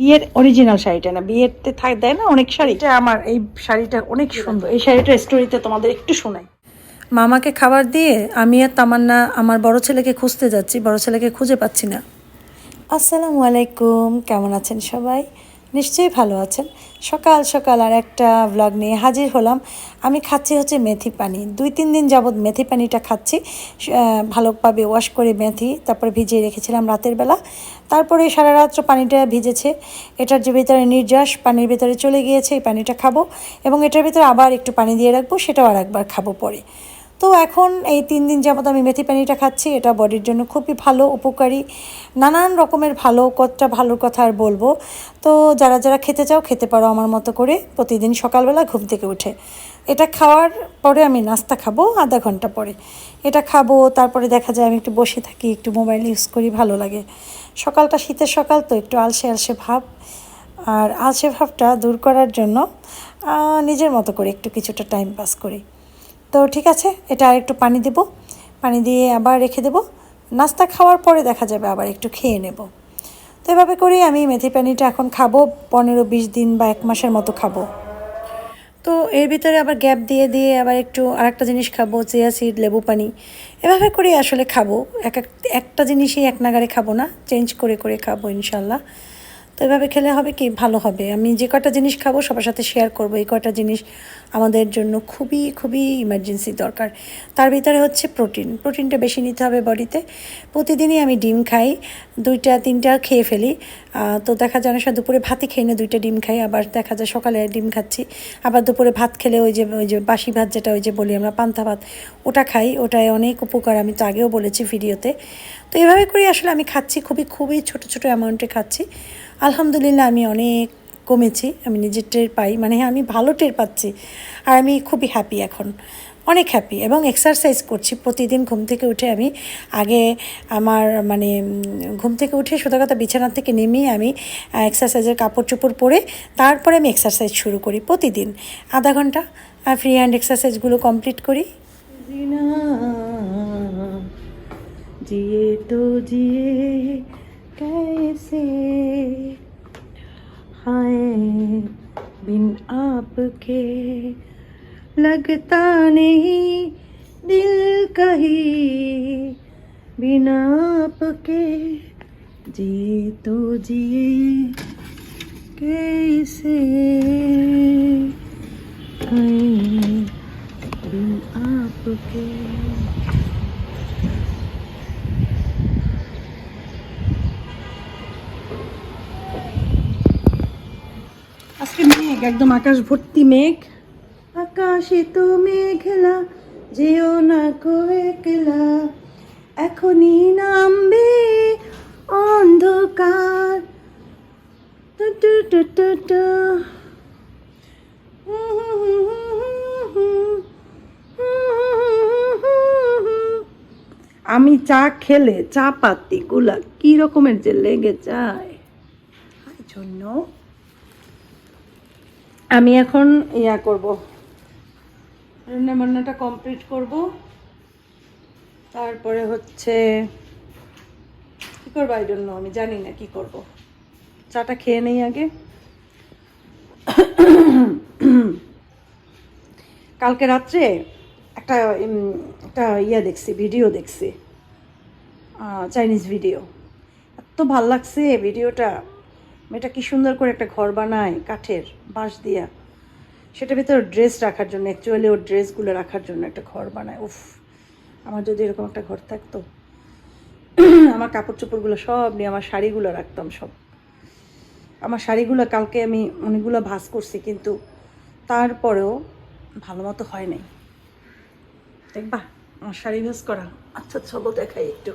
বিয়ের অরিজিনাল শাড়িটা না বিয়েতে থাক দেয় না অনেক শাড়ি? এটা আমার এই শাড়িটা অনেক সুন্দর। এই শাড়িটার স্টোরিতে তোমাদের একটু শোনাই। মামাকে খাবার দিয়ে আমি আর তামান্না আমার বড় ছেলেকে খুঁজতে যাচ্ছি বড় ছেলেকে খুঁজে পাচ্ছি না। আসসালামু আলাইকুম কেমন আছেন সবাই? নিশ্চয়ই ভালো আছেন। সকাল সকাল আর একটা ব্লগ নিয়ে হাজির হলাম। আমি খাচ্ছি হচ্ছে মেথি পানি। দুই তিন দিন যাবৎ মেথি পানিটা খাচ্ছি। ভালোভাবে ওয়াশ করে মেথি, তারপরে ভিজিয়ে রেখেছিলাম রাতের বেলা। তারপরে সারা রাত্র পানিটা ভিজেছে। এটার যে ভিতরে নির্যাস, পানির ভিতরে চলে গিয়েছে, এই পানিটা খাব। এবং এটার ভিতরে আবার একটু পানি দিয়ে রাখব, সেটাও আর একবার খাব পরে। তো এখন এই তিন দিন যাবত আমি মেথি পানিটা খাচ্ছি, এটা বডির জন্য খুবই ভালো, উপকারী, নানান রকমের ভালো কতটা ভালোর কথা আর বলব। তো যারা যারা খেতে চাও, খেতে পারো আমার মতো করে, প্রতিদিন সকালবেলা ঘুম থেকে উঠে। এটা খাওয়ার পরে আমি নাস্তা খাব আধা ঘণ্টা পরে। এটা খাব, তারপরে দেখা যায় আমি একটু বসে থাকি, একটু মোবাইল ইউজ করি, ভালো লাগে। সকালটা শীতের সকাল, তো একটু আলসে আলসে ভাব। আর আলসে ভাবটা দূর করার জন্য নিজের মতো করে একটু কিছুটা টাইম পাস করি। তো ঠিক আছে, এটা আর একটু পানি দেব। পানি দিয়ে আবার রেখে দেব। নাস্তা খাওয়ার পরে দেখা যাবে আবার একটু খেয়ে নেব। তো এভাবে করেই আমি মেথি পানিটা এখন খাব, পনেরো বিশ দিন বা এক মাসের মতো খাব। তো এর ভিতরে আবার গ্যাপ দিয়ে দিয়ে আবার একটু আরেকটা জিনিস খাব, চিয়া সিড, লেবু পানি। এভাবে করে আসলে খাব। এক একটা জিনিসই এক নাগারে খাব না, চেঞ্জ করে করে খাব ইনশাল্লাহ। তো এভাবে খেলে হবে কি? ভালো হবে। আমি যে কটা জিনিস খাব সবার সাথে শেয়ার করব। এই কটা জিনিস আমাদের জন্য খুবই খুবই ইমার্জেন্সি দরকার। তার ভিতরে হচ্ছে প্রোটিন প্রোটিনটা বেশি নিতে হবে বডিতে। প্রতিদিনই আমি ডিম খাই, দুইটা, তিনটা খেয়ে ফেলি। তো দেখা যায় না দুপুরে ভাতই খেয়ে না, দুইটা ডিম খাই। আবার দেখা যায় সকালে ডিম খাচ্ছি। আবার দুপুরে ভাত খেলে ওই যে ওই যে বাসি ভাত যেটা ওই যে বলি আমরা, পান্তা ভাত, ওটা খাই। ওটায় অনেক উপকার। আমি তো আগেও বলেছি ভিডিওতে। তো এভাবে করে আসলে আমি খাচ্ছি। খুবই খুবই ছোট ছোট অ্যামাউন্টে খাচ্ছি। আলহামদুলিল্লাহ আমি অনেক কমেছি, আমি নিজের টের পাই মানে হ্যাঁ, আমি ভালো টের পাচ্ছি। আর আমি খুবই হ্যাপি এখন, অনেক হ্যাপি এবং এক্সারসাইজ করছি প্রতিদিন। ঘুম থেকে উঠে আমি আগে আমার মানে ঘুম থেকে উঠে সোজা কথা বিছানা থেকে নেমেই আমি এক্সারসাইজের কাপড় চোপড় পরে তারপরে আমি এক্সারসাইজ শুরু করি প্রতিদিন। আধা ঘণ্টা ফ্রি হ্যান্ড এক্সারসাইজগুলো কমপ্লিট করি। জিয়ে তো জিয়ে कैसे हाय बिन आपके? लगता नहीं दिल कहीं बिना आपके। जिए तो जिए कैसे हाय बिन आपके? আজকে মেঘ একদম আকাশ ভর্তি মেঘ। আকাশে তো মেঘলা যেও না কো একলা। এখনই নামবে অন্ধকার। আমি চা খেলে চা পাতি গুলা কি রকমের যে লেগে যায়। জন্য। আমি এখন ইয়া করব। রান্না বান্নাটা কমপ্লিট করব। তারপরে হচ্ছে, কি করব? আই জন্য আমি জানি না কি করব। চাটা খেয়ে নেই আগে। কালকে রাত্রে একটা একটা ইয়া দেখছি ভিডিও দেখছি। চাইনিজ ভিডিও এত ভালো লাগছে ভিডিওটা মেয়েটা কি সুন্দর করে একটা ঘর বানায়, কাঠের বাঁশ দিয়া। সেটার ভিতরে ড্রেস রাখার জন্য অ্যাকচুয়ালি ওর ড্রেসগুলো রাখার জন্য একটা ঘর বানায়। উফ, আমার যদি এরকম একটা ঘর থাকতো। আমার কাপড় চোপড়গুলো সব নিয়ে আমার শাড়িগুলো রাখতাম সব। আমার শাড়িগুলো কালকে আমি অনেকগুলো ভাঁজ করছি, কিন্তু তারপরেও ভালো মতো হয় নাই। দেখবা, আমার শাড়ি ভাঁজ করা। আচ্ছা চলো দেখাই একটু।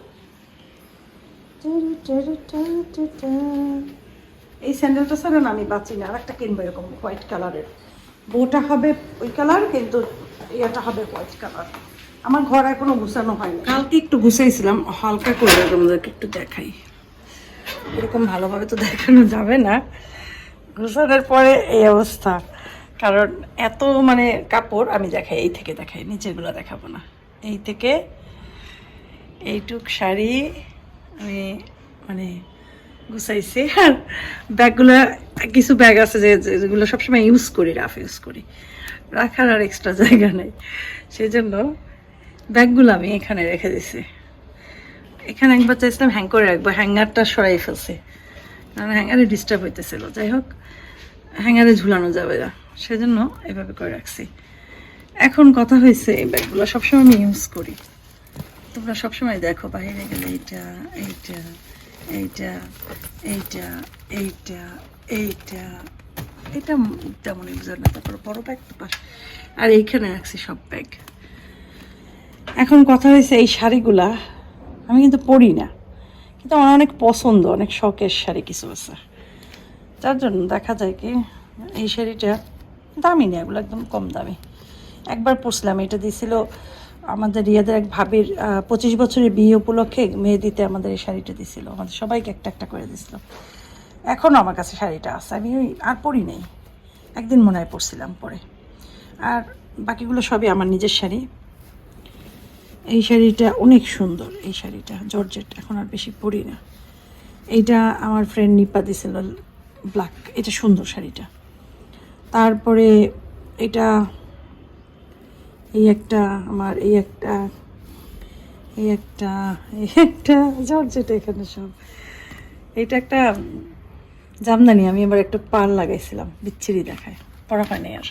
এই স্যান্ডেলটা না আমি বাঁচি না আর একটা কিনবো এরকম হোয়াইট কালারের বউটা হবে ওই কালার কিন্তু ইয়েটা হবে হোয়াইট কালার আমার ঘর এখনও গুছানো হয়নি। কালকে একটু গুছাইছিলাম, হালকা করে তোমাদেরকে একটু দেখাই। এরকম ভালোভাবে তো দেখানো যাবে না। গুছানোর পরে এই অবস্থা। কারণ এত মানে কাপড় আমি দেখাই, এই থেকে দেখাই, নিচেরগুলো দেখাবো না। এই থেকে এইটুক শাড়ি আমি মানে গুছাইছি। আর ব্যাগগুলো, কিছু ব্যাগ আছে যে যেগুলো সবসময় ইউজ করি রাফ ইউজ করি। রাখার আর এক্সট্রা জায়গা নেই। সেই জন্য ব্যাগগুলো আমি এখানে রেখে দিছি। এখানে একবার চাইছিলাম হ্যাং করে রাখব, হ্যাঙ্গারটা সরাই ফেলছে। কারণ হ্যাঙ্গারে ডিস্টার্ব হইতেছিল। যাই হোক হ্যাঙ্গারে ঝুলানো যাবে না। সেজন্য এভাবে করে রাখছি। এখন কথা হয়েছে এই ব্যাগগুলো সবসময় আমি ইউজ করি। তোমরা সবসময় দেখো, বাইরে গেলে এইটা এইটা। এইটা এইটা এইটা এইটা। এটা তেমন ইউজ না, তারপর বড় ব্যাগ তো পাশ আর এইখানে রাখছি সব ব্যাগ এখন কথা হয়েছে এই শাড়িগুলা, আমি কিন্তু পরি না। কিন্তু আমার অনেক পছন্দ, অনেক শখের শাড়ি কিছু আছে। যার জন্য দেখা যায় কি, এই শাড়িটা দামি নেই এগুলো একদম কম দামি। একবার পরছিলাম এটা দিয়েছিল আমাদের রিয়াদের এক ভাবির পঁচিশ বছরের বিয়ে উপলক্ষে মেহেদিতে আমাদের এই শাড়িটা দিছিল। আমাদের সবাইকে একটা একটা করে দিছিল। এখনও আমার কাছে শাড়িটা আছে। আমি ওই আর পরি নেই। একদিন মনে হয় পরছিলাম পরে। আর বাকিগুলো সবই আমার নিজের শাড়ি। এই শাড়িটা অনেক সুন্দর, এই শাড়িটা, জর্জেট। এখন আর বেশি পরি না। এইটা আমার ফ্রেন্ড নিপা দিছিল ব্ল্যাক এটা সুন্দর শাড়িটা। তারপরে এটা এই একটা আমার, এই একটা এই একটা এই একটা জর্জেট এখানে সব। এটা একটা জামদানি, আমি এবার একটা পার লাগাইছিলাম, বিচ্ছিরি দেখায়, পড়া হয়নি আর।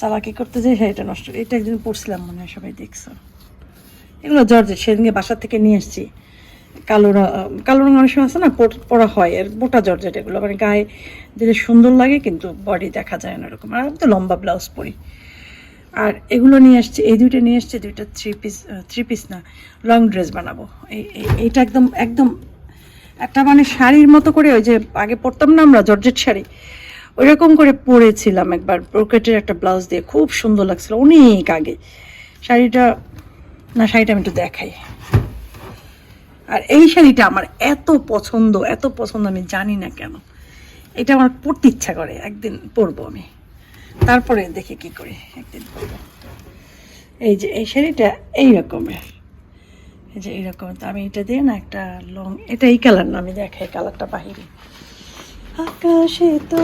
চালাকি করতে যাই হ্যাঁ এটা নষ্ট, এটা একদিন পড়ছিলাম মনে হয়, সবাই দেখছ। এগুলো জর্জেট সেদিনকে বাসা থেকে নিয়ে এসেছি। কালো কালো রঙ অনেক সময় আছে না পরা হয়, এর মোটা জর্জেট এগুলো মানে গায়ে দিলে সুন্দর লাগে, কিন্তু বডি দেখা যায় না এরকম। আর আমি তো লম্বা ব্লাউজ পরি। আর এগুলো নিয়ে আসছি, এই দুইটা নিয়ে আসছি, দুইটা থ্রি পিস থ্রি পিস না লং ড্রেস বানাবো। এই, এই- এইটা একদম একদম একটা মানে শাড়ির মতো করে ওই যে আগে পরতাম না আমরা, জর্জেট শাড়ি, ওইরকম করে পরেছিলাম একবার, ব্রোকেটের একটা ব্লাউজ দিয়ে, খুব সুন্দর লাগছিল, অনেক আগে। শাড়িটা, না, শাড়িটা আমি একটু দেখাই। আর এই শাড়িটা আমার এত পছন্দ এত পছন্দ আমি জানি না কেন। এটা আমার পরতে ইচ্ছা করে, একদিন পরবো আমি। তারপরে দেখি কি করি। একদিন। এই যে, এই শাড়িটা এই রকমের। এই যে এইরকম তো আমি এটা দিয়ে না একটা লং এটা এই কালার না, আমি দেখাই কালারটা বাহিরে। আকাশে তো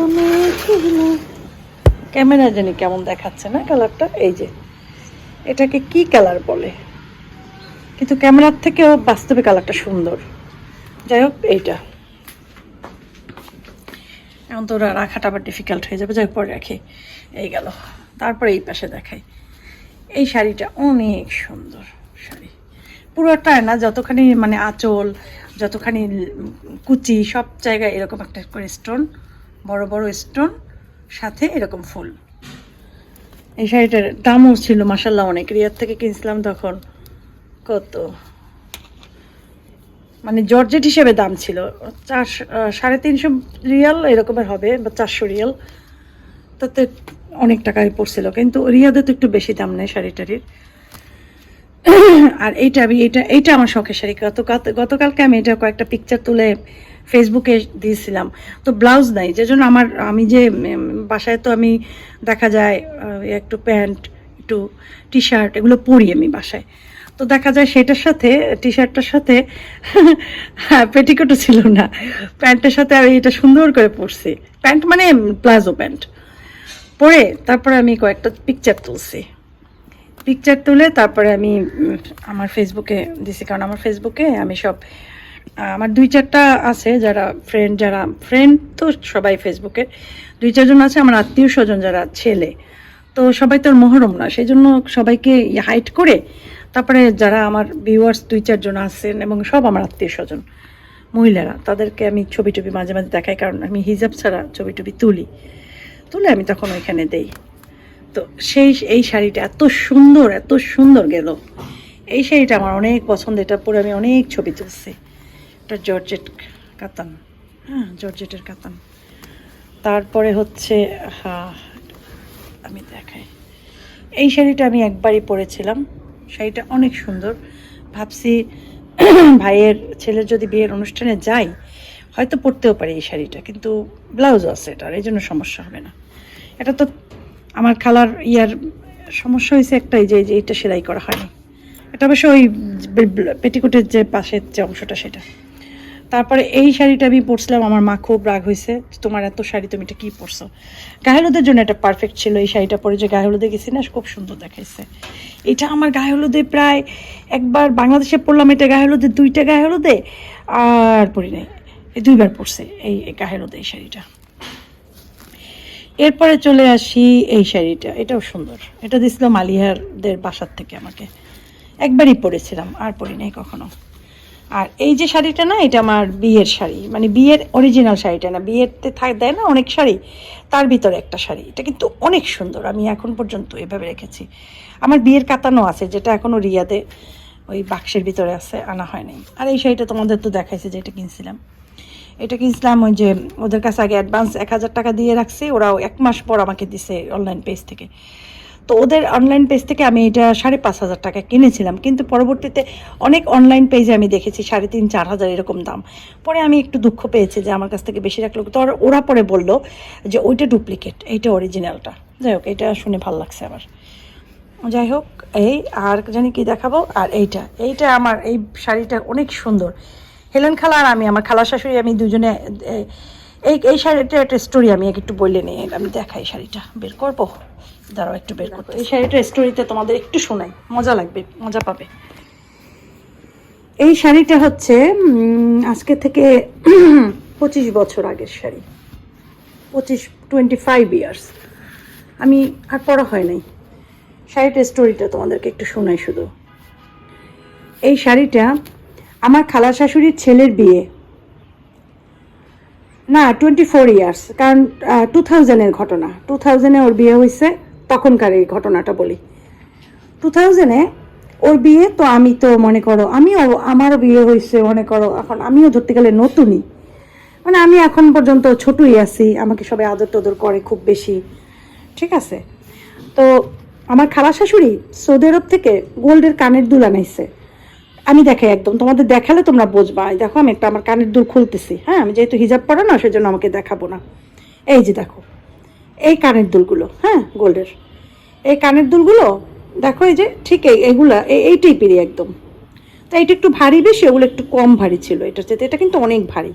ক্যামেরা জানি কেমন দেখাচ্ছে না কালারটা এই যে, এটাকে কি কালার বলে? কিন্তু ক্যামেরার থেকেও বাস্তবে কালারটা সুন্দর। যাই হোক, এইটা। এখন তো ওরা রাখাটা আবার ডিফিকাল্ট হয়ে যাবে। যাই পরে রাখি। এই গেল। তারপরে এই পাশে দেখাই। এই শাড়িটা অনেক সুন্দর শাড়ি। পুরোটা না, যতখানি মানে আঁচল, যতখানি কুচি, সব জায়গায় এরকম একটা করে স্টোন বড় বড় স্টোন সাথে এরকম ফুল। এই শাড়িটার দামও ছিল মাসাল্লাহ অনেক। রিয়ার থেকে কিনছিলাম তখন কত? মানে জর্জেট হিসেবে দাম ছিল। চার সাড়ে তিনশো রিয়াল এরকমের হবে, বা চারশো রিয়াল। তাতে অনেক টাকায় পড়ছিল, কিন্তু রিয়াদে তো একটু বেশি দাম নেই শাড়িটারির আর এইটা আমি, এইটা এইটা আমার শখের শাড়ি। গত গতকালকে আমি এটা কয়েকটা পিকচার তুলে ফেসবুকে দিয়েছিলাম। তো ব্লাউজ নাই, যে জন্য আমার, আমি যে বাসায় তো আমি দেখা যায় একটু প্যান্ট, একটু টি শার্ট এগুলো পরি আমি বাসায়। তো দেখা যায় সেটার সাথে টি শার্টটার সাথে হ্যাঁ পেটিকোটও ছিল না। প্যান্টের সাথে আমি এটা সুন্দর করে পরছি। প্যান্ট মানে প্লাজো প্যান্ট। পরে তারপরে আমি কয়েকটা পিকচার তুলছি। পিকচার তুলে তারপরে আমি আমার ফেসবুকে দিছি। কারণ আমার ফেসবুকে আমি সব আমার দুই চারটা আছে যারা ফ্রেন্ড যারা ফ্রেন্ড তো সবাই ফেসবুকে দুই চারজন আছে, আমার আত্মীয় স্বজন যারা ছেলে। তো সবাই তো মহরম না। সেই জন্য সবাইকে হাইট করে তারপরে যারা আমার ভিউয়ার্স দুই চারজন আছেন এবং সব আমার আত্মীয় স্বজন, মহিলারা, তাদেরকে আমি ছবি টবি মাঝে মাঝে দেখাই, কারণ আমি হিজাব ছাড়া ছবি টবি তুলি। তুলে আমি তখন ওইখানে দেই। তো সেই, এই শাড়িটা এত সুন্দর এত সুন্দর গেল। এই শাড়িটা আমার অনেক পছন্দ, এটা পরে আমি অনেক ছবি তুলছি। এটা জর্জেট কাতান হ্যাঁ জর্জেটের কাতান তারপরে হচ্ছে হ্যাঁ আমি দেখাই। এই শাড়িটা আমি একবারই পরেছিলাম। শাড়িটা অনেক সুন্দর। ভাবছি ভাইয়ের ছেলের যদি বিয়ের অনুষ্ঠানে যাই হয়তো পরতেও পারি এই শাড়িটা, কিন্তু ব্লাউজও আছে এটার, এই জন্য সমস্যা হবে না। এটা তো আমার খালার ইয়ার সমস্যা হয়েছে একটাই যে এই যে এটা সেলাই করা হয়নি। এটা অবশ্য ওই পেটিকোটের যে পাশের যে অংশটা সেটা। তারপরে এই শাড়িটা আমি পরছিলাম, আমার মা খুব রাগ হয়েছে, তোমার এত শাড়ি, তুমি এটা কী পরছো? গায়ে হলুদের জন্য এটা পারফেক্ট ছিল, এই শাড়িটা পরে যে গায়ে হলুদে গেছি না, খুব সুন্দর দেখাইছে। এটা আমার গায়ে হলুদে প্রায় একবার বাংলাদেশে পড়লাম এটা গায়ে হলুদে দুইটা গায়ে হলুদে আর পরি নাই। দুইবার পরছে এই গায়ে হলুদে এই শাড়িটা। এরপরে চলে আসি এই শাড়িটা, এটাও সুন্দর। এটা দিছিল মালিহারদের বাসার থেকে আমাকে। একবারই পরেছিলাম, আর পরি নাই কখনো। আর এই যে শাড়িটা না, এটা আমার বিয়ের শাড়ি। মানে বিয়ের অরিজিনাল শাড়িটা না, বিয়েতে থাক দেয় না অনেক শাড়ি, তার ভিতরে একটা শাড়ি। এটা কিন্তু অনেক সুন্দর, আমি এখন পর্যন্ত এভাবে রেখেছি। আমার বিয়ের কাতানো আছে, যেটা এখনও রিয়াতে ওই বাক্সের ভিতরে আছে, আনা হয় নাই। আর এই শাড়িটা তোমাদের তো দেখাইছে যে এটা কিনছিলাম। এটা কিনছিলাম ওই যে, ওদের কাছে আগে অ্যাডভান্স এক হাজার টাকা দিয়ে রাখছি, ওরাও এক মাস পর আমাকে দিছে অনলাইন পেজ থেকে। তো ওদের অনলাইন পেজ থেকে আমি এটা সাড়ে পাঁচ হাজার টাকা কিনেছিলাম। কিন্তু পরবর্তীতে অনেক অনলাইন পেজে আমি দেখেছি, সাড়ে তিন, চার হাজার এরকম দাম। পরে আমি একটু দুঃখ পেয়েছি যে আমার কাছ থেকে বেশি রাখল। তো ওরা- পরে বলল যে ওইটা ডুপ্লিকেট এইটা অরিজিনালটা যাই হোক, এটা শুনে ভালো লাগছে আমার। যাই হোক, এই আর জানি কি দেখাবো, আর এইটা। এইটা আমার, এই শাড়িটা অনেক সুন্দর। হেলেন খালা আর আমি, আমার খালা শাশুড়ি, আমি দুজনে এই এই শাড়িটা একটা স্টোরি আমি একটু বললে নিয়ে আমি দেখাই শাড়িটা। বের করব? দাঁড়াও একটু বের করতে এই শাড়িটার স্টোরিতে তোমাদের একটু শোনাই। মজা লাগবে মজা পাবে। এই শাড়িটা হচ্ছে আজকে থেকে পঁচিশ বছর আগের শাড়ি। পঁচিশ টোয়েন্টি ফাইভ ইয়ার্স আমি আর পড়া হয় নাই। শাড়িটার স্টোরিটা তোমাদেরকে একটু শোনাই শুধু। এই শাড়িটা আমার খালা শাশুড়ির ছেলের বিয়ে। না টোয়েন্টি ফোর ইয়ার্স কারণ টু থাউজেন্ডের ঘটনা। টু থাউজেন্ডে ওর বিয়ে হয়েছে তখনকার এই ঘটনাটা বলি। টু থাউজেন্ডে ওর বিয়ে, তো আমি তো মনে করো, আমিও, আমারও বিয়ে হয়েছে মনে করো, এখন আমিও ধরতে গেলে নতুনই। মানে আমি এখন পর্যন্ত ছোটই আছি, আমাকে সবাই আদর টদর করে খুব বেশি, ঠিক আছে? তো আমার খালা শাশুড়ি সৌদি আরব থেকে গোল্ডের কানের দুল আনাইছে। আমি দেখাই একদম। তোমাদের দেখালে তোমরা বুঝবা। দেখো, আমি একটা আমার কানের দুল খুলতেছি হ্যাঁ? আমি যেহেতু হিজাব পরা না, সেজন্য আমাকে দেখাবো না। এই যে দেখো, এই কানের দুলগুলো হ্যাঁ? গোল্ডের। এই কানের দুলগুলো, দেখো এই যে, ঠিক এই, এগুলা, এই- টাইপেরই একদম। তো এইটা একটু ভারী বেশি, ওগুলো একটু কম ভারী ছিল। এটার চেয়ে এটা কিন্তু অনেক ভারী।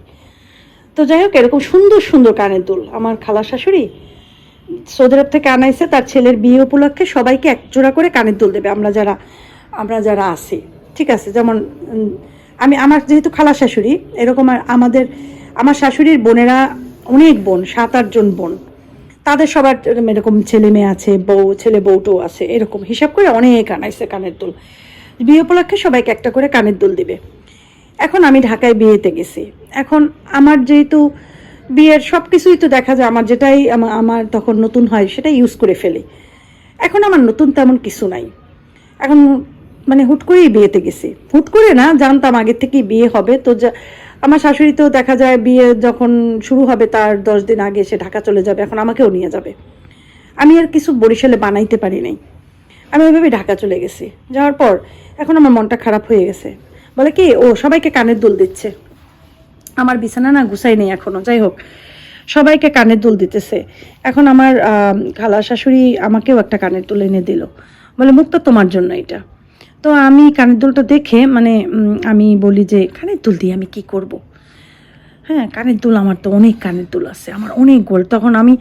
তো যাই হোক, এরকম সুন্দর সুন্দর কানের দুল। আমার খালা শাশুড়ি সৌদি আরব থেকে আনাইছে, তার ছেলের বিয়ে উপলক্ষে সবাইকে এক জোড়া করে কানের দুল দেবে। আমরা যারা আমরা যারা আছি। ঠিক আছে, যেমন আমি, আমার যেহেতু খালা শাশুড়ি, এরকম আমাদের, আমার শাশুড়ির বোনেরা অনেক বোন, সাত আটজন বোন। তাদের সবার এরকম ছেলে মেয়ে আছে, বউ, ছেলে বউটো আছে, এরকম হিসাব করে অনেক আনাইছে কানের দুল। বিয়ে উপলক্ষে সবাইকে একটা করে কানের দুল দিবে। এখন আমি ঢাকায় বিয়েতে গেছি। এখন আমার যেহেতু বিয়ের সব কিছুই তো দেখা যায়, আমার যেটাই আমা- আমার তখন নতুন হয়, সেটাই ইউজ করে ফেলি। এখন আমার নতুন তেমন কিছু নাই। এখন মানে হুট করেই বিয়েতে গেছি। হুট করে না জানতাম আগের থেকেই বিয়ে হবে। তো আমার শাশুড়ি তো দেখা যায় বিয়ে যখন শুরু হবে তার দশ দিন আগে সে ঢাকা চলে যাবে এখন আমাকেও নিয়ে যাবে। আমি আর কিছু বরিশালে বানাইতে পারি নাই। আমি ওইভাবে ঢাকা চলে গেছি। যাওয়ার পর এখন আমার মনটা খারাপ হয়ে গেছে। বলে কি ও সবাইকে কানের দুল দিচ্ছে। আমার বিছানা না গুছাই নেই এখনও যাই হোক। সবাইকে কানের দুল দিতেছে। এখন আমার আম, খালা শাশুড়ি আমাকেও একটা কানের দুল এনে দিল। বলে মুক্ত তোমার জন্য এটা। তো আমি কানের দুলটা দেখে মানে আমি বলি যে, কানের দুল দিয়ে আমি কি করব। হ্যাঁ কানের দুল আমার তো অনেক কানের দুল আছে, আমার অনেক গোল্ড তখন আমি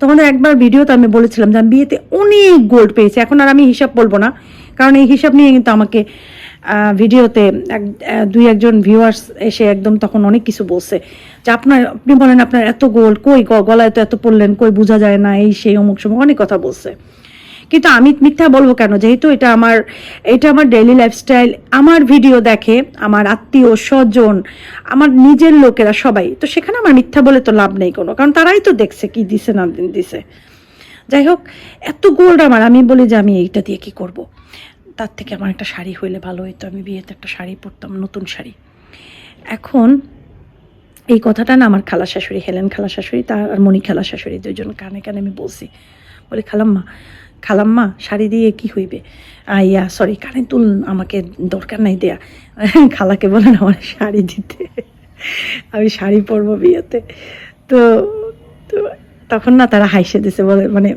তোমাদের একবার ভিডিওতে আমি বলেছিলাম যে, আমি বিয়েতে অনেক গোল্ড পেয়েছি, এখন আর আমি হিসাব বলব না। কারণ এই হিসাব নিয়ে কিন্তু আমাকে ভিডিওতে এক দুই একজন ভিউয়ার্স এসে একদম তখন অনেক কিছু বলছে। যে, আপনার, আপনি বলেন আপনার এত গোল্ড কই গলায় তো এত পড়লেন, কই বোঝা যায় না? এই সেই অমুক সময় অনেক কথা বলছে। কিন্তু আমি মিথ্যা বলব কেন? যেহেতু এটা আমার এটা আমার ডেইলি লাইফস্টাইল আমার ভিডিও দেখে আমার আত্মীয় স্বজন, আমার নিজের লোকেরা সবাই, তো সেখানে আমার মিথ্যা বলে তো লাভ নেই কোনো, কারণ তারাই তো দেখছে কি দিছে না দিছে। যাই হোক, এত গোল্ড আমার, আমি বলি যে আমি এইটা দিয়ে কি করব। তার থেকে আমার একটা শাড়ি হইলে ভালো হতো আমি বিয়েতে একটা শাড়ি পরতাম, নতুন শাড়ি। এখন এই কথাটা না আমার খালা শাশুড়ি, হেলেন খালা শাশুড়ি, তার আর মণি খালা শাশুড়ি দুজন কানে কানে আমি বলছি। বলি, খালাম্মা খালাম্মা শাড়ি দিয়ে কি হইবে? আহ, ইয়া সরি কানে তুল আমাকে দরকার নাই দেয়া। খালাকে বলেন আমার শাড়ি দিতে। আমি শাড়ি পরবো বিয়েতে। তো তখন না তারা হাইসে দিছে বলে মানে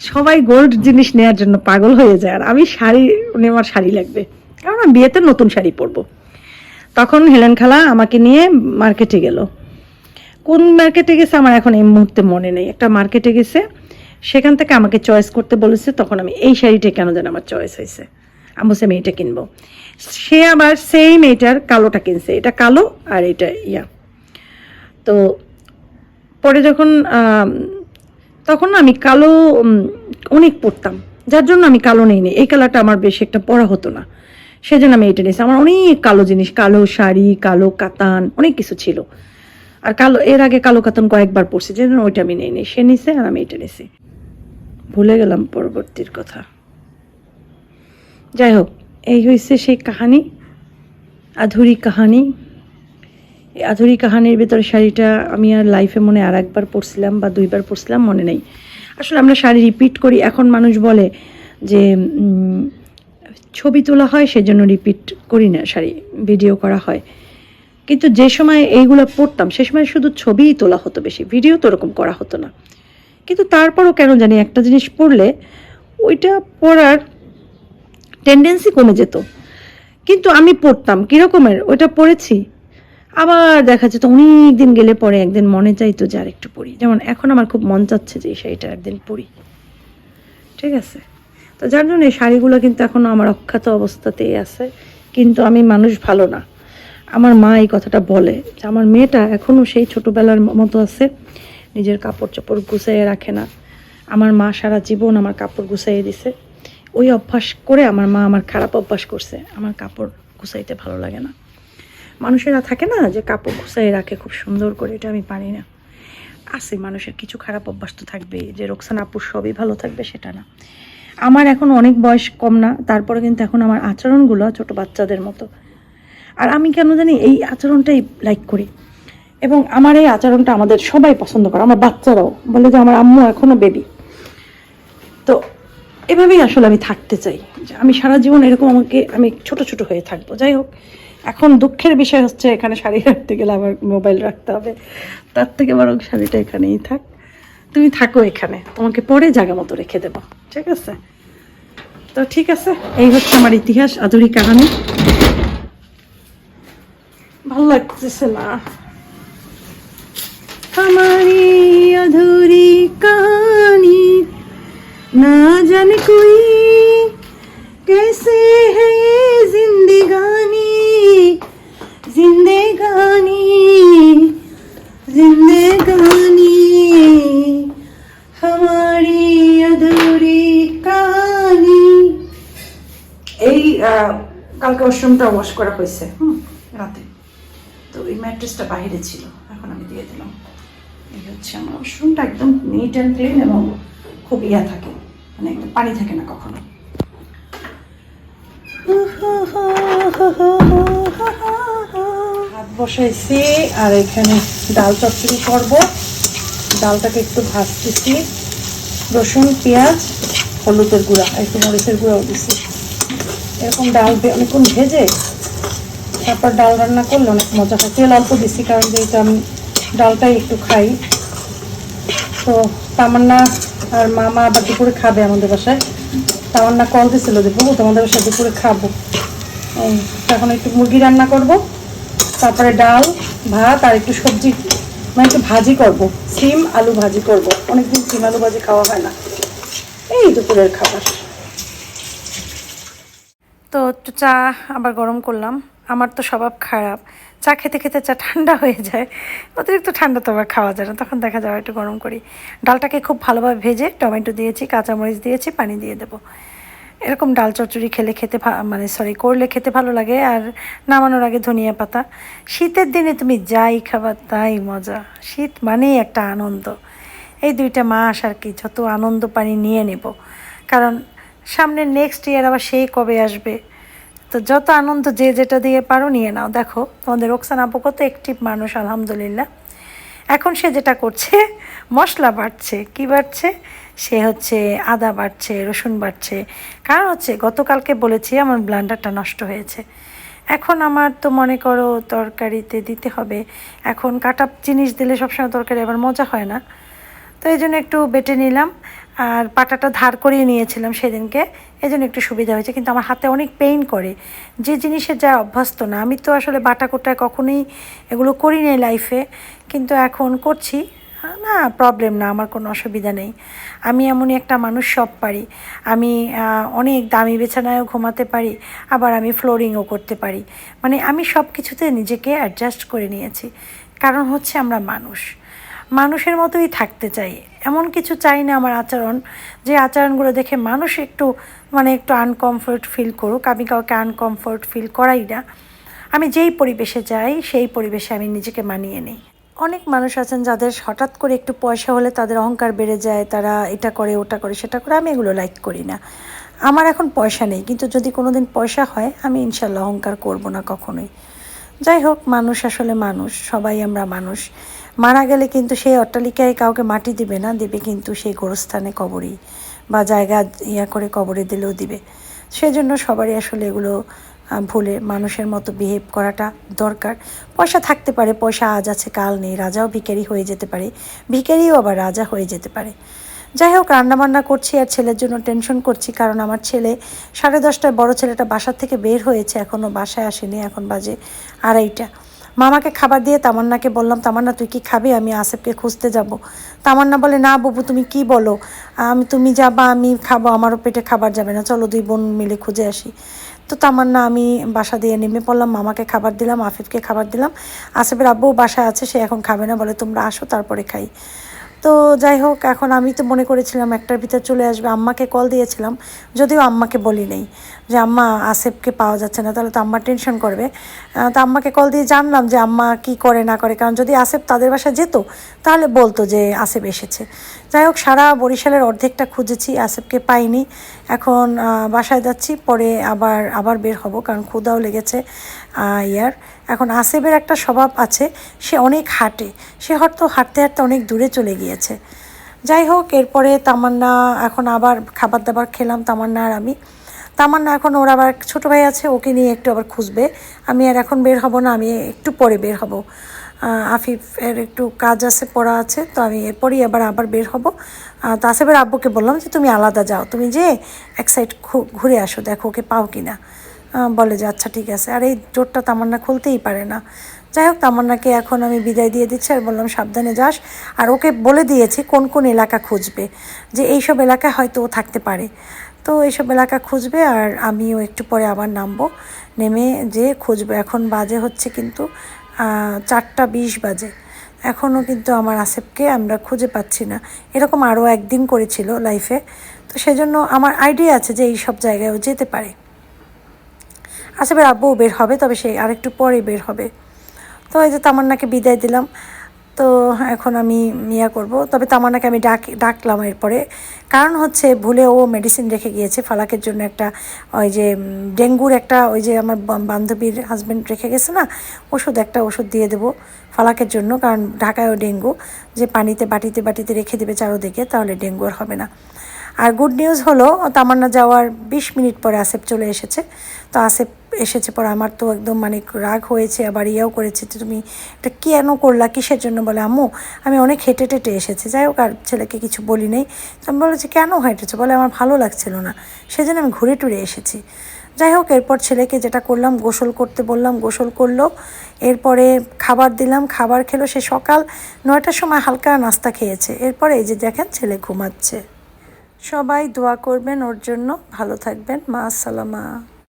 সবাই গোল্ড জিনিস নেওয়ার জন্য পাগল হয়ে যায়। আর আমি শাড়ি আমার শাড়ি লাগবে। কারণ আমি বিয়েতে নতুন শাড়ি পরবো। তখন হেলেন খালা আমাকে নিয়ে মার্কেটে গেল। কোন মার্কেটে গেছে আমার এখন এই মুহূর্তে মনে নেই। একটা মার্কেটে গেছে সেখান থেকে আমাকে চয়েস করতে বলেছে, তখন আমি এই শাড়িটা কেন যেন আমার চয়েস হয়েছে। আমি বলছি আমি এটা কিনবো। সে আবার সেই মেয়েটার কালোটা কিনছে, এটা কালো আর এটা ইয়া। তো পরে যখন তখন আমি কালো অনেক পরতাম। যার জন্য আমি কালো নেই এই কালারটা আমার বেশি একটা পরা হতো না। সেজন্য আমি এটা নিয়েছি। আমার অনেক কালো জিনিস, কালো শাড়ি, কালো কাতান, অনেক কিছু ছিল। আর কালো, এর আগে কালো কাতান কয়েকবার পরছি যে ওইটা আমি নেই সে নিছে আর আমি এটা নিছি। ভুলে গেলাম পরবর্তীর কথা। যাই হোক, এই হয়েছে সেই কাহানি, আধুরি কাহানি। এই আধুরি কাহানির ভিতরে শাড়িটা আমি আর লাইফে মনে আর একবার পরছিলাম বা দুইবার পরছিলাম, মনে নেই। আসলে আমরা শাড়ি রিপিট করি, এখন মানুষ বলে যে ছবি তোলা হয় সেজন্য রিপিট করি না, শাড়ি ভিডিও করা হয়। কিন্তু যে সময় এইগুলো পড়তাম সে সময় শুধু ছবিই তোলা হতো বেশি ভিডিও তো ওরকম করা হতো না। কিন্তু তারপরও কেন জানি একটা জিনিস পড়লে ওইটা পড়ার টেন্ডেন্সি কমে যেত। কিন্তু আমি পড়তাম, কীরকমের? ওইটা পড়েছি। আবার দেখা যেত অনেক দিন গেলে পরে একদিন মনে চাইতো যে আর একটু পড়ি। যেমন এখন আমার খুব মন চাচ্ছে যে শাড়িটা একদিন পড়ি। ঠিক আছে? তো যার জন্য এই শাড়িগুলো কিন্তু এখনও আমার অখ্যাত অবস্থাতেই আছে। কিন্তু আমি মানুষ ভালো না। আমার মা এই কথাটা বলে যে আমার মেয়েটা এখনও সেই ছোটোবেলার মতো আছে নিজের কাপড় চোপড় গুছাইয়ে রাখে না। আমার মা সারা জীবন আমার কাপড় গুছাইয়ে দিছে। ওই অভ্যাস করে আমার মা আমার খারাপ অভ্যাস করছে। আমার কাপড় গুছাইতে ভালো লাগে না। মানুষেরা থাকে না যে কাপড় গুছাই রাখে খুব সুন্দর করে, এটা আমি পারি না। আছে মানুষের কিছু খারাপ অভ্যাস তো থাকবেই যে রোকসান আপুর সবই ভালো থাকবে সেটা না। আমার এখন অনেক বয়স কম না, তারপরে কিন্তু এখন আমার আচরণগুলো ছোট বাচ্চাদের মতো। আর আমি কেন জানি এই আচরণটাই লাইক করি। এবং আমার এই আচরণটা আমাদের সবাই পছন্দ করে, আমার বাচ্চারাও। বলে যে আমার আম্মু এখনও বেবি তো এভাবেই আসলে আমি থাকতে চাই। আমি সারা জীবন এরকম আমাকে, আমি ছোট ছোট হয়ে থাকব। যাই হোক, এখন দুঃখের বিষয় হচ্ছে এখানে শাড়ি রাখতে গেলে আবার মোবাইল রাখতে হবে। তার থেকে বরং শাড়িটা এখানেই থাক। তুমি থাকো এখানে। তোমাকে পরে জায়গা মতো রেখে দেবো। ঠিক আছে? তো ঠিক আছে, এই হচ্ছে আমার ইতিহাস আধুরি কাহানি। ভালো লাগতেছে না। हमारी अधूरी कहानी ना जाने कोई कैसे है ये जिंदगानी जिंदगानी जिंदगानी हमारी अधूरी कहानी এই আহ, কালকে ওয়াশরুমটা ওয়াশ করা হয়েছে হুম রাতে তো এই ম্যাট্রেসটা বাইরে ছিল এখন আমি দিয়ে দিলাম হচ্ছে আমার একদম নিট অ্যান্ড ক্লিন এবং খুব ইয়া থাকে মানে একদম পানি থাকে না কখনো। বসাইছি, আর এখানে ডাল করব। ডালটাকে একটু ভাজতেছি। রসুন, পেঁয়াজ, হলুদের গুঁড়া, একটু মরিচের গুঁড়াও দিছি। এরকম ডাল অনেকক্ষণ ভেজে তারপর ডাল রান্না করলে অনেক মজা হয়। তেল অল্প দিছি, কারণ যেহেতু আমি ডালটাই একটু খাই। তো তামান্না আর মামা আবার দুপুরে খাবে আমাদের বাসায়। তামান্না কল দিছিল যে বহু তোমাদের বাসায় দুপুরে খাব। এখন একটু মুরগি রান্না করব। তারপরে ডাল, ভাত আর একটু সবজি। মানে একটু ভাজি করব। সিম, আলু ভাজি করব। অনেকদিন সিম, আলু ভাজি খাওয়া হয় না। এই দুপুরের খাবার। তো চা আবার গরম করলাম। আমার তো স্বভাব খারাপ। চা খেতে খেতে চা ঠান্ডা হয়ে যায়। অতিরিক্ত ঠান্ডা তো আবার খাওয়া যায় না, তখন দেখা যাবে একটু গরম করি। ডালটাকে খুব ভালোভাবে ভেজে টমেটো দিয়েছি, কাঁচামরিচ দিয়েছি, পানি দিয়ে দেবো। এরকম ডাল চচ্চড়ি খেলে খেতে মানে সরি করলে খেতে ভালো লাগে আর নামানোর আগে ধনিয়া পাতা। শীতের দিনে তুমি যাই খাবার তাই মজা। শীত মানেই একটা আনন্দ। এই দুইটা মাস আর কি, যত আনন্দ পানি নিয়ে নেব। কারণ সামনে নেক্সট ইয়ার আবার সেই কবে আসবে? তো যত আনন্দ যে যেটা দিয়ে পারো নিয়ে নাও। দেখো, তোমাদের রোকসান আপু কত অ্যাক্টিভ মানুষ, আলহামদুলিল্লাহ। এখন সে যেটা করছে, মশলা বাড়ছে। কি বাড়ছে? সে হচ্ছে আদা বাড়ছে, রসুন বাড়ছে। কারণ হচ্ছে গতকালকে বলেছি, আমার ব্লান্ডারটা নষ্ট হয়েছে। এখন আমার তো মনে করো তরকারিতে দিতে হবে। এখন কাটা জিনিস দিলে সবসময় তরকারি আবার মজা হয় না। তো এই জন্য একটু বেটে নিলাম। আর পাটাটা ধার করিয়ে নিয়েছিলাম সেদিনকে এই জন্য একটু সুবিধা হয়েছে, কিন্তু আমার হাতে অনেক পেইন করে। যে জিনিসের যা অভ্যস্ত না, আমি তো আসলে বাটা কোটায় কখনোই এগুলো করি নাই লাইফে কিন্তু এখন করছি। না প্রবলেম না, আমার কোনো অসুবিধা নেই। আমি এমনই একটা মানুষ, সব পারি। আমি অনেক দামি বিছানায়ও ঘুমাতে পারি, আবার আমি ফ্লোরিংও করতে পারি। মানে আমি সব কিছুতে নিজেকে অ্যাডজাস্ট করে নিয়েছি। কারণ হচ্ছে আমরা মানুষ। মানুষের মতোই থাকতে চাই। এমন কিছু চাই না আমার আচরণ, যে আচরণগুলো দেখে মানুষ একটু মানে একটু আনকমফোর্ট ফিল করুক। আমি কাউকে আনকমফোর্ট ফিল করাই না। আমি যেই পরিবেশে যাই, সেই পরিবেশে আমি নিজেকে মানিয়ে নিই। অনেক মানুষ আছেন যাদের হঠাৎ করে একটু পয়সা হলে তাদের অহংকার বেড়ে যায়, তারা এটা করে, ওটা করে, সেটা করে। আমি এগুলো লাইক করি না। আমার এখন পয়সা নেই, কিন্তু যদি কোনো দিন পয়সা হয়, আমি ইনশাল্লাহ অহংকার করব না কখনোই। যাই হোক, মানুষ আসলে মানুষ, সবাই আমরা মানুষ। মারা গেলে কিন্তু সেই অট্টালিকায় কাউকে মাটি দিবে না, দেবে কিন্তু সেই গোরস্থানে কবরই বা জায়গা ইয়া করে কবরে দিলেও দিবে। সেজন্য সবারই আসলে এগুলো ভুলে মানুষের মতো বিহেভ করাটা দরকার। পয়সা থাকতে পারে, পয়সা আজ আছে, কাল নেই, রাজাও ভিখারি হয়ে যেতে পারে, ভিখারিও আবার রাজা হয়ে যেতে পারে। যাই হোক, রান্নাবান্না করছি আর ছেলের জন্য টেনশন করছি, কারণ আমার ছেলে সাড়ে দশটায় বড় ছেলেটা বাসার থেকে বের হয়েছে এখনও বাসায় আসেনি, এখন বাজে আড়াইটা। মামাকে খাবার দিয়ে তামান্নাকে বললাম, তামান্না, তুই কি খাবি? আমি আসেফকে খুঁজতে যাব। তামান্না বলে, না বাবু, তুমি কি বলো? আমি, তুমি যাবা, আমি খাব, আমারও পেটে খাবার যাবে না। চলো দুই বোন মিলে খুঁজে আসি। তো তামান্না, আমি বাসা দিয়ে নেমে পড়লাম, মামাকে খাবার দিলাম আফিফকে খাবার দিলাম। আসেফের আব্বু বাসায় আছে, সে এখন খাবে না, বলে, তোমরা আসো, তারপরে খাই। তো যাই হোক, এখন আমি তো মনে করেছিলাম একটার ভিতর চলে আসবে। আম্মাকে কল দিয়েছিলাম, যদিও আম্মাকে বলি নেই যে আম্মা আসেফকে পাওয়া যাচ্ছে না, তাহলে তো আম্মা টেনশন করবে। তো আম্মাকে কল দিয়ে জানলাম যে আম্মা কি করে না করে, কারণ যদি আসেফ তাদের বাসায় যেত, তাহলে বলতো যে আসেফ এসেছে। যাই হোক, সারা বরিশালের অর্ধেকটা খুঁজেছি, আসেফকে পাইনি। এখন বাসায় যাচ্ছি, পরে আবার আবার বের হব, কারণ ক্ষুদাও লেগেছে ইয়ার। এখন আসেফের একটা স্বভাব আছে, সে অনেক হাঁটে। সে হয়তো হাঁটতে হাঁটতে অনেক দূরে চলে গিয়েছে। যাই হোক, এরপরে তামান্না, এখন আবার খাবার দাবার খেলাম, তামান্না আর আমি। তামান্না এখন ওর আবার ছোটো ভাই আছে, ওকে নিয়ে একটু আবার খুঁজবে। আমি আর এখন বের হব না, আমি একটু পরে বের হব। আফিফের একটু কাজ আছে, পড়া আছে, তো আমি এরপরই আবার আবার বের হব। তো আসেফের আব্বুকে বললাম যে, তুমি আলাদা যাও, তুমি যে এক সাইড ঘুরে আসো, দেখো ওকে পাও কি না বলে যে আচ্ছা ঠিক আছে। আর এই জোরটা তামান্না খুলতেই পারে না। যাই হোক, তামান্নাকে এখন আমি বিদায় দিয়ে দিচ্ছি আর বললাম, সাবধানে যাস। আর ওকে বলে দিয়েছি, কোন কোন এলাকা খুঁজবে। যে, এইসব এলাকায় হয়তো ও থাকতে পারে। তো এইসব এলাকা খুঁজবে আর আমিও একটু পরে আবার নামবো। নেমে যে খুঁজবো। এখন বাজে হচ্ছে কিন্তু চারটা বিশ বাজে। এখনও কিন্তু আমার আসেফকে আমরা খুঁজে পাচ্ছি না। এরকম আরও একদিন করেছিল লাইফে। তো সেজন্য আমার আইডিয়া আছে যে এই সব জায়গায়ও যেতে পারে। আসেফের আব্বুও বের হবে, তবে সে আরেকটু পরে বের হবে। তো এই যে তামান্নাকে বিদায় দিলাম। তো এখন আমি ইয়া করব। তবে তামানাকে আমি ডাক, ডাকলাম এরপরে। কারণ হচ্ছে ভুলে ও মেডিসিন রেখে গিয়েছে ফালাকের জন্য একটা, ওই যে ডেঙ্গুর একটা ওই যে আমার বান্ধবীর হাজব্যান্ড রেখে গেছে না, ওষুধ, একটা ওষুধ দিয়ে দেবো ফালাকের জন্য। কারণ ঢাকায়ও ডেঙ্গু, যে পানিতে বাটিতে বাটিতে রেখে দেবে চারোদিকে, তাহলে ডেঙ্গু আর হবে না। আর গুড নিউজ হলো, তামান্না যাওয়ার বিশ মিনিট পরে আসেপ চলে এসেছে। তো আসেপ এসেছে পরে আমার তো একদম মানে রাগ হয়েছে, আবার ইয়েও করেছে তুমি এটা কেন করলা, কিসের জন্য? বলে, আম্মু, আমি অনেক হেঁটে টেটে এসেছি, যাই হোক, আর ছেলেকে কিছু বলি নেই। তো আমি বলেছি, কেন হেঁটেছে? বলে, আমার ভালো লাগছিল না, সেজন্য আমি ঘুরে টুরে এসেছি। যাই হোক, এরপর ছেলেকে যেটা করলাম, গোসল করতে বললাম, গোসল করল। এরপরে খাবার দিলাম, খাবার খেলো, সে সকাল নয়টার সময় হালকা নাস্তা খেয়েছে। এরপরে এই যে দেখেন, ছেলে ঘুমাচ্ছে। সবাই দোয়া করবেন ওর জন্য ভালো থাকবেন। মা আসসালামা